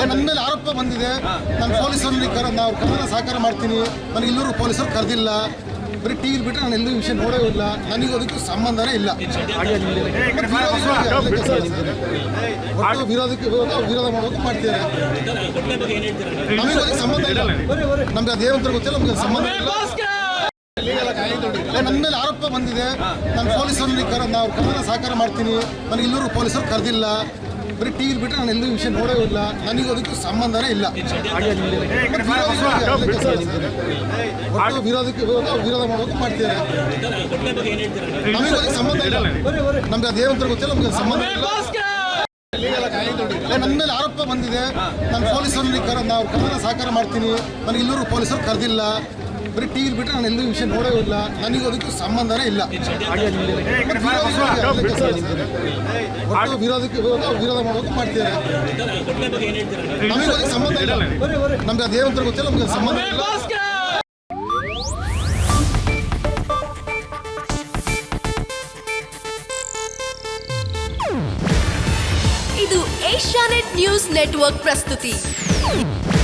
ನನ್ನ ಮೇಲೆ ಆರೋಪ ಬಂದಿದೆ. ನಾನು ಪೊಲೀಸರಲ್ಲಿ ಕರ ನಾವು ಕನ್ನಡ ಸಹಕಾರ ಮಾಡ್ತೀನಿ. ನನಗೆ ಇಲ್ಲರೂ ಪೊಲೀಸರು ಕರೆದಿಲ್ಲ. ಬರೀ ಟಿ ವಿಲಿ ಬಿಟ್ಟರೆ ನಾನು ಎಲ್ಲೂ ವಿಷಯ ನೋಡೇ ಇಲ್ಲ. ನನಗೂ ಅದಕ್ಕೂ ಸಂಬಂಧನೇ ಇಲ್ಲ. ಒಟ್ಟು ವಿರೋಧಕ್ಕೆ ವಿರೋಧ ವಿರೋಧ ಮಾಡೋದು ಮಾಡ್ತಿದ್ದಾರೆ ನಮಗೆ ಅದಕ್ಕೆ ಸಂಬಂಧ ಇಲ್ಲ. ನಮ್ಗೆ ಅದೇನಂತ ಗೊತ್ತಿಲ್ಲ ನಮ್ಗೆ ಸಂಬಂಧ ಇಲ್ಲ. ನನ್ನ ಮೇಲೆ ಆರೋಪ ಬಂದಿದೆ. ನಾನು ಪೊಲೀಸರಲ್ಲಿ ಕರ ನಾವು ಕನ್ನಡ ಸಹಕಾರ ಮಾಡ್ತೀನಿ. ನನಗೆ ಇಲ್ಲರೂ ಪೊಲೀಸರು ಕರೆದಿಲ್ಲ. ಬರೀ ಟಿ ವಿಲಿ ಬಿಟ್ಟರೆ ನಾನು ಎಲ್ಲೂ ವಿಷಯ ನೋಡೇ ಇಲ್ಲ. ನನಗೆ ಅದಕ್ಕೂ ಸಂಬಂಧನೇ ಇಲ್ಲ. ಒಟ್ಟು ವಿರೋಧಕ್ಕೆ ವಿರೋಧ ವಿರೋಧ ಮಾಡೋದು ಮಾಡ್ತಿದ್ದಾರೆ. ನಮಗೆ ಅದಕ್ಕೆ ಸಂಬಂಧ ಇಲ್ಲ. ನಮ್ಗೆ ಅದೇನಂತ ಗೊತ್ತಿಲ್ಲ, ನಮ್ಗೆ ಸಂಬಂಧ ಇಲ್ಲ. ನನ್ನ ಮೇಲೆ ಆರೋಪ ಬಂದಿದೆ. ನಾನು ಪೊಲೀಸರು ನಾವು ಕನ್ನಡ ಸಹಕಾರ ಮಾಡ್ತೀನಿ. ನನಗೆ ಇಲ್ಲರೂ ಪೊಲೀಸರು ಕರೆದಿಲ್ಲ. ಬರೀ ಟಿ ವಿಲಿ ಬಿಟ್ಟರೆ ನಾನು ಎಲ್ಲೂ ವಿಷಯ ನೋಡೇ ಇಲ್ಲ. ನನಗೆ ಅದಕ್ಕೂ ಸಂಬಂಧನೇ ಇಲ್ಲ. ಒಟ್ಟು ವಿರೋಧಕ್ಕೆ ವಿರೋಧ ವಿರೋಧ ಮಾಡೋದು ಮಾಡ್ತಿದ್ದಾರೆ ನಮಗೆ ಅದಕ್ಕೆ ಸಂಬಂಧ ಇಲ್ಲ. ನಮ್ಗೆ ಅದೇನಂತ ಗೊತ್ತಿಲ್ಲ ನಮ್ಗೆ ಸಂಬಂಧ ಇಲ್ಲ. ಇದು ಏಷ್ಯಾನೆಟ್ ನ್ಯೂಸ್ ನೆಟ್ವರ್ಕ್ ಪ್ರಸ್ತುತಿ.